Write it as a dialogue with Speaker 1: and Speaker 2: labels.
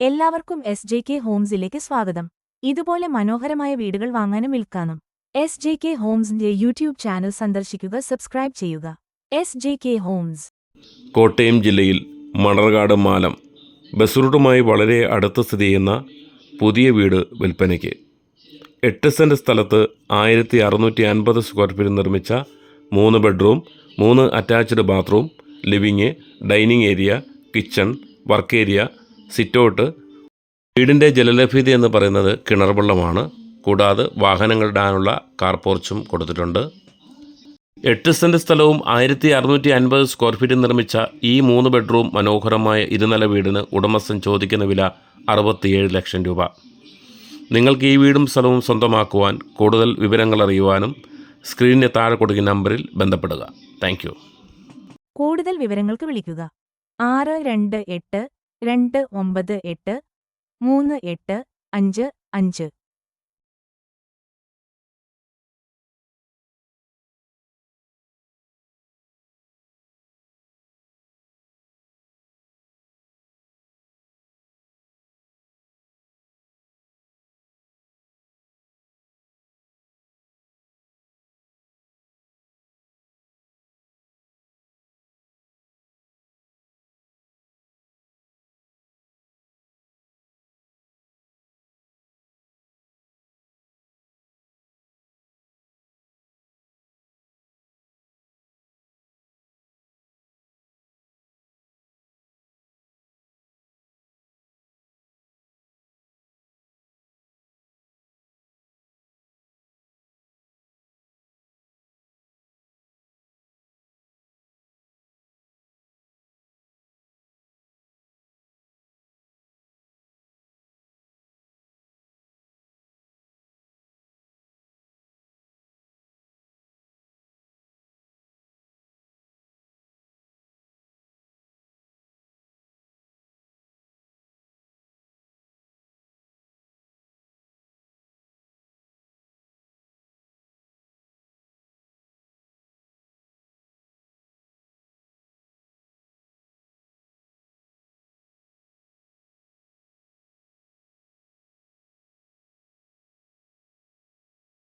Speaker 1: എല്ലാവർക്കും S J K ഹോംസിലേക്ക് സ്വാഗതം. ഇതുപോലെ മനോഹരമായ വീടുകൾ വാങ്ങാനും വിൽക്കാനും എസ് ജെ കെ ഹോംസിന്റെ യൂട്യൂബ് ചാനൽ സന്ദർശിക്കുക സബ്സ്ക്രൈബ് ചെയ്യുക. S J K homes
Speaker 2: Kottayam ജില്ലയിൽ മണർകാട് മാലം ബസ് വളരെ അടുത്ത് സ്ഥിതി ചെയ്യുന്ന പുതിയ വീട് വിൽപ്പനയ്ക്ക്. എട്ട് സെന്റ് സ്ഥലത്ത് ആയിരത്തി അറുന്നൂറ്റി അൻപത് സ്ക്വയർ ഫീറ്റ് നിർമ്മിച്ച മൂന്ന് ബെഡ്റൂം മൂന്ന് attached bathroom living dining area kitchen work area sitout വീടിന്റെ ജലലഭ്യത എന്ന് പറയുന്നത് കിണർ വെള്ളമാണ് കൂടാതെ വാഹനങ്ങൾ ഇടാനുള്ള കാർ പോർച്ചും കൊടുത്തിട്ടുണ്ട്. എട്ട് സെന്റ് സ്ഥലവും ആയിരത്തി അറുന്നൂറ്റി അൻപത് സ്ക്വയർ ഫീറ്റ് നിർമ്മിച്ച ഈ മൂന്ന് ബെഡ്റൂം മനോഹരമായ ഇരുനില വീടിന് ഉടമസ്ഥൻ ചോദിക്കുന്ന വില അറുപത്തിയേഴ് ലക്ഷം രൂപ. നിങ്ങൾക്ക് ഈ വീടും സ്ഥലവും സ്വന്തമാക്കുവാൻ കൂടുതൽ വിവരങ്ങൾ അറിയുവാനും സ്ക്രീനിന് താഴെ കൊടുക്കുന്ന നമ്പറിൽ ബന്ധപ്പെടുക. താങ്ക്
Speaker 1: കൂടുതൽ വിവരങ്ങൾക്ക് വിളിക്കുക. ആറ് രണ്ട് എട്ട് രണ്ട് ഒമ്പത് എട്ട് മൂന്ന് എട്ട് അഞ്ച് അഞ്ച്.